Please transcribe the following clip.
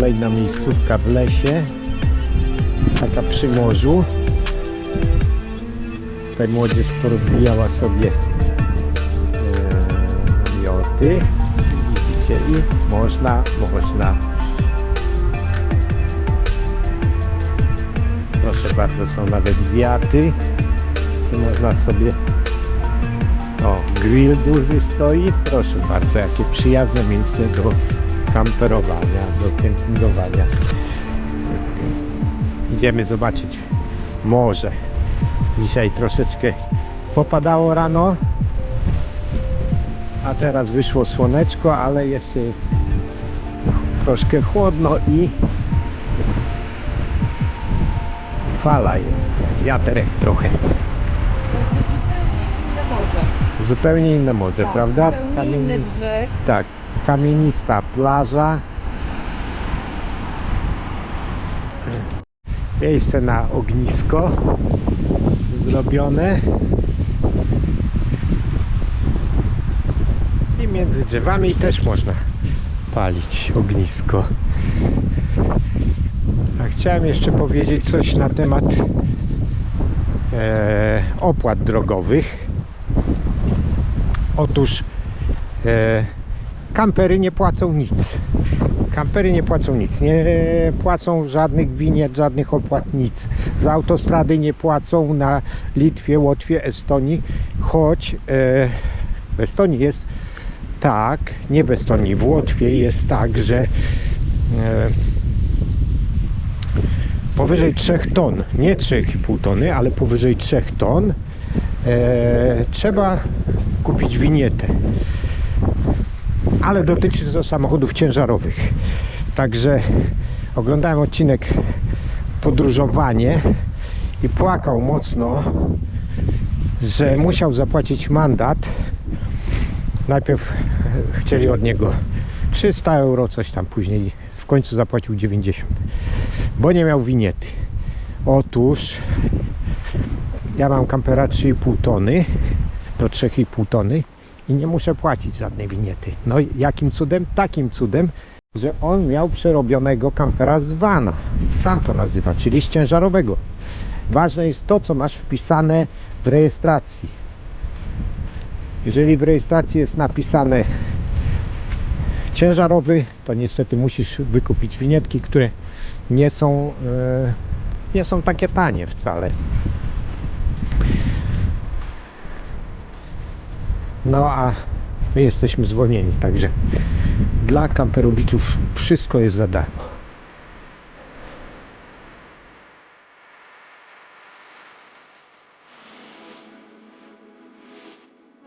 Fajna miejscówka w lesie. Taka przy morzu. Tutaj młodzież porozbijała sobie e, mioty. Widzicie i można, można. Proszę bardzo, są nawet wiaty. Można sobie o, grill duży stoi. Proszę bardzo, jakie przyjazne miejsce do kamperowania, do kempingowania. Idziemy zobaczyć morze. Dzisiaj troszeczkę popadało rano, a teraz wyszło słoneczko, ale jeszcze jest troszkę chłodno i fala jest, wiaterek trochę. Zupełnie inne morze, prawda? Zupełnie inny brzeg. Tak, kamienista plaża. Miejsce na ognisko zrobione. I między drzewami też można palić ognisko. A chciałem jeszcze powiedzieć coś na temat e, opłat drogowych. Otóż e, kampery nie płacą nic. Kampery nie płacą nic. Nie płacą żadnych winiet, żadnych opłat, nic. Za autostrady nie płacą na Litwie, Łotwie, Estonii, choć e, w Estonii jest tak, nie w Estonii, w Łotwie jest tak, że e, powyżej 3 ton, nie 3,5 tony, ale powyżej 3 ton e, trzeba kupić winietę. Ale dotyczy to samochodów ciężarowych. Także oglądałem odcinek podróżowanie i płakał mocno, że musiał zapłacić mandat. Najpierw chcieli od niego 300 euro, coś tam później w końcu zapłacił 90, bo nie miał winiety. Otóż ja mam kampera 3,5 tony do 3,5 tony i nie muszę płacić żadnej winiety. No jakim cudem? Takim cudem, że on miał przerobionego kampera z vana. Sam to nazywa, czyli z ciężarowego. Ważne jest to, co masz wpisane w rejestracji. Jeżeli w rejestracji jest napisane ciężarowy, to niestety musisz wykupić winietki, które nie są, e, nie są takie tanie wcale. No a my jesteśmy zwolnieni, także dla kamperowiczów wszystko jest za darmo.